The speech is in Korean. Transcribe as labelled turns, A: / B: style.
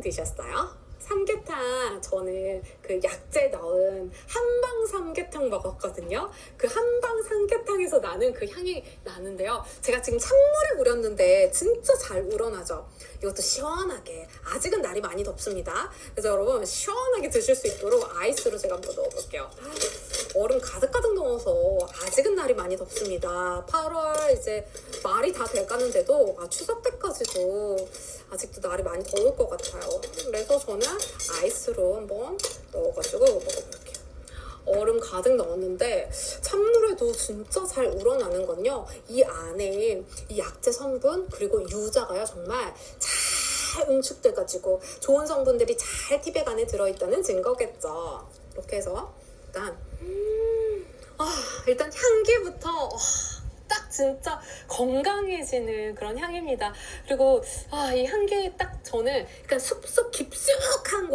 A: 드셨어요? 삼계탕 저는 그 약재 넣은 한방 삼계탕 먹었거든요. 그 한방 삼계탕에서 나는 그 향이 나는데요. 제가 지금 찬물에 우렸는데 진짜 잘 우러나죠. 이것도 시원하게 아직은 날이 많이 덥습니다. 그래서 여러분 시원하게 드실 수 있도록 아이스로 제가 한번 넣어볼게요. 얼음 가득가득 넣어서 아직은 날이 많이 덥습니다. 8월 이제 말이 다 돼가는데도 아, 추석 때 까지도 아직도 날이 많이 더울 것 같아요. 그래서 저는 아이스로 한번 넣어가지고 먹어볼게요. 얼음 가득 넣었는데 찬물에도 진짜 잘 우러나는 건요. 이 안에 이 약재 성분 그리고 유자가요 정말 잘 응축돼가지고 좋은 성분들이 잘 티백 안에 들어있다는 증거겠죠. 이렇게 해서 일단 아, 일단 향기부터 와, 딱 진짜 건강해지는 그런 향입니다. 그리고 아, 이 향기 딱 저는 약간 숲속 깊숙한